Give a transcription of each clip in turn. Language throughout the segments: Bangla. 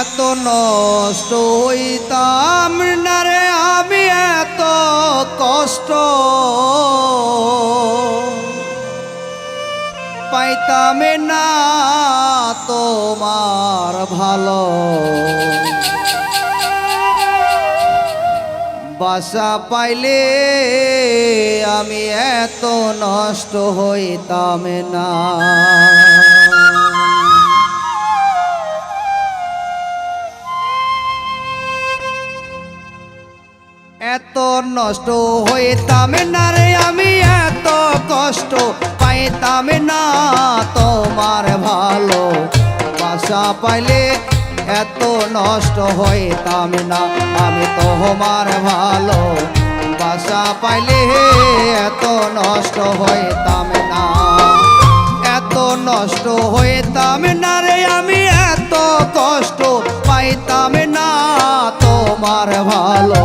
এত নষ্ট হইতাম না রে, আমি এত কষ্ট পাইতাম না তোমার ভালো। বাসা পাইলে আমি এত নষ্ট হইতাম না। এত নষ্ট হইতাম না রে, আমি এত কষ্ট পাইতাম না। তোমার ভালো বাসা পাইলে এত নষ্ট হইতাম না। আমি তোমার ভালো বাসা পাইলে এত নষ্ট হইতাম না। এত নষ্ট হইতাম না রে, আমি এত কষ্ট পাইতাম না। তোমার ভালো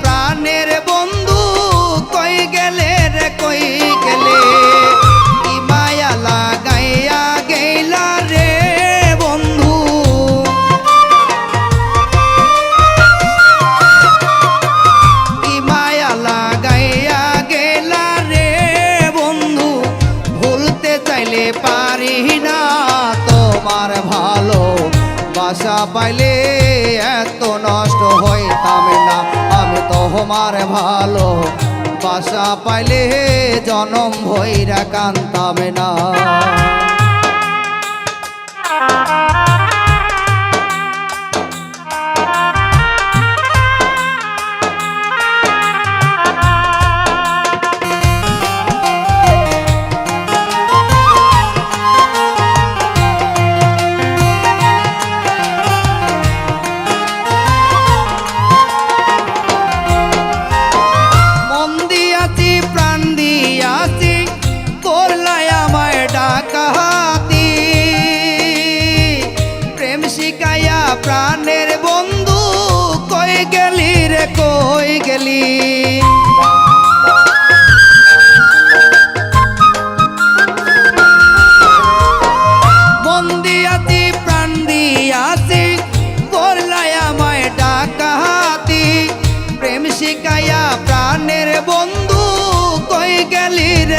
প্রাণের বন্ধু বাসা পাইলে এত নষ্ট হইতাম না। আমি তো তোমার ভালো বাসা পাইলে জনম ভৈরা কান্তাম না।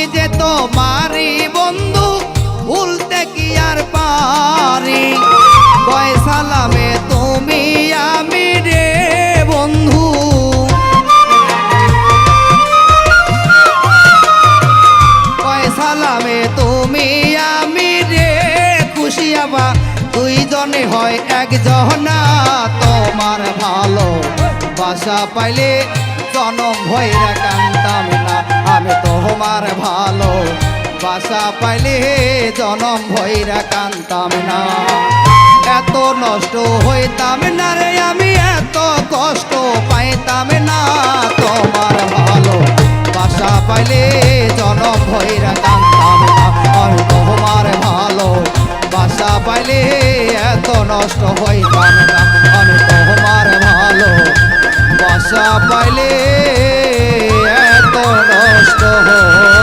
আমি যে তোমারি বন্ধু ভুলতে কি আর পারি? বয় সালামে তুমি আমি রে বন্ধু। বয় সালামে তুমি আমি রে খুশি আবা। দুইজনে হয় একজনা তোমার ভালো বাসা পাইলে জনম ভয়রা কান্তাম না। আমি তোমার ভালো বাসা পাইলে জনম ভৈরা কান্তাম না। এত নষ্ট হইতাম না রে, আমি এত কষ্ট পাইতাম না। তোমার ভালো বাসা পাইলে জনম ভৈরা কান্তাম না। আমি তোমার ভালো বাসা পাইলে এত নষ্ট হইতাম না। আমি তোমার ভালো বাসা পাইলে কহ